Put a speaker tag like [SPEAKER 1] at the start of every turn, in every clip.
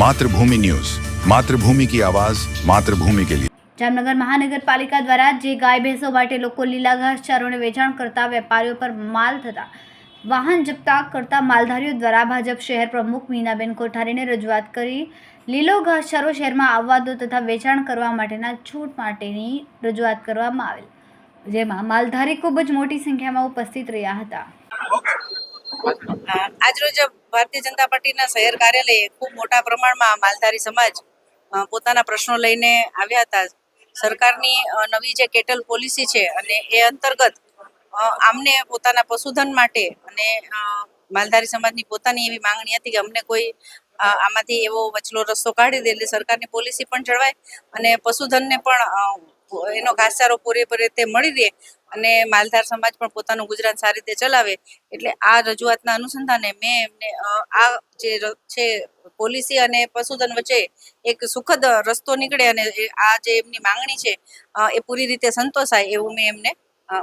[SPEAKER 1] Mathrubhumi news Mathrubhumi કી આવાજ માતૃભૂમિ કે લીએ
[SPEAKER 2] જામનગર મહાનગરપાલિકા દ્વારા જે ગાય ભેંસો માટે લોકો લીલા ઘાસચારોને વેચાણ કરતા વેપારીઓ પર માલ થતા વાહન જપ્તા કરતા માલધારીઓ દ્વારા ભાજપ શહેર પ્રમુખ મીનાબેન કોઠારીને રજૂઆત કરી લીલો ઘાસચારો શહેરમાં આવવા દો તથા વેચાણ કરવા માટેના છૂટ માટેની રજૂઆત કરવામાં આવેલ, જેમાં માલધારી ખૂબ જ મોટી સંખ્યામાં ઉપસ્થિત રહ્યા હતા.
[SPEAKER 3] આજરોજ ભારતીય જનતા પાર્ટીના શહેર કાર્યાલયે ખૂબ મોટા પ્રમાણમાં માલધારી સમાજ પોતાના પ્રશ્નો લઈને આવ્યા હતા. સરકારની નવી જે કેટલ પોલિસી છે અને એ અંતર્ગત આમને પોતાના પશુધન માટે અને માલધારી સમાજની પોતાની એવી માંગણી હતી કે અમને કોઈ આમાંથી એવો વચલો રસ્તો કાઢી દે એટલે સરકારની પોલિસી પણ જળવાય અને પશુધનને પણ એનો ઘાસચારો પૂરેપૂરી રીતે મળી રહે અને માલધાર સમાજ પણ પોતાનું ગુજરાન સારી રીતે ચલાવે એટલે આ રજૂઆતના અનુસંધાને મેં એમને આ જે છે, પોલિસી અને પશુધન વચ્ચે એક સુખદ રસ્તો નીકળે અને આ જે એમની માંગણી છે એ પૂરી રીતે સંતોષાય એવું મેં એમને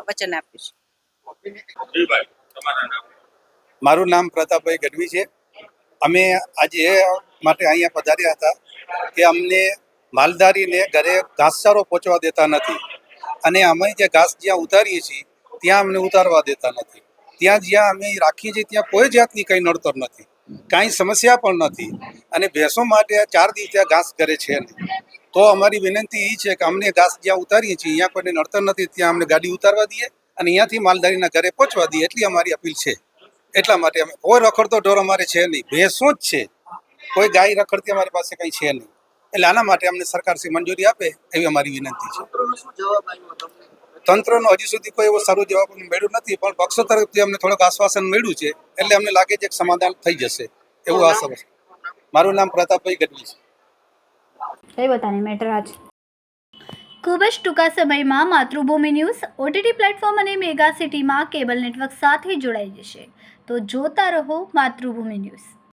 [SPEAKER 3] વચન આપ્યું છે.
[SPEAKER 4] મારું નામ પ્રતાપભાઈ ગઢવી છે. અમે આજે માટે અહીંયા પધાર્યા હતા કે અમને માલધારીને ઘરે ઘાસચારો પહોંચવા દેતા નથી. અને અમે જે ઘાસ જ્યાં ઉતારીએ છીએ, ત્યાં અમને ઉતારવા દેતા નથી. ત્યાં જ્યાં અમે રાખીએ છીએ, ત્યાં કોઈ જાતની કંઈ નડતર નથી. કાંઈ સમસ્યા પણ નથી. અને ભેંસો માટે ચાર દિવસ ત્યાં ઘાસ કરે છે નહીં. તો અમારી વિનંતી એ છે કે અમને ઘાસ જ્યાં ઉતારીએ છીએ અહીંયા કોઈને નડતર નથી, ત્યાં અમને ગાડી ઉતારવા દઈએ અને અહીંયાથી માલધારીના ઘરે પહોંચવા દઈએ એટલી અમારી અપીલ છે. એટલા માટે અમે કોઈ રખડતો ઢોર અમારે છે નહીં. ભેંસો જ છે. કોઈ ગાય રખડતી અમારી પાસે કંઈ છે નહીં. એટલે આના માટે અમને સરકાર શ્રી મંજૂરી આપે એવી અમારી વિનંતી છે. તંત્રનો હજી સુધી કોઈ એવો સારો જવાબ મળ્યો નથી પણ પક્ષો તરફથી અમને થોડુંક આશ્વાસન મળ્યું છે એટલે અમને લાગે છે કે સમાધાન થઈ જશે એવું આશા છે. મારું નામ પ્રતાપભાઈ ગઢવી છે.
[SPEAKER 2] બતાને મેટરાજ ખૂબ જ ટૂંકા સમયમાં માતૃભૂમિ ન્યૂઝ ઓટીટી પ્લેટફોર્મ અને મેગા સિટીમાં કેબલ નેટવર્ક સાથે જોડાઈ જશે. તો જોતા રહો માતૃભૂમિ ન્યૂઝ.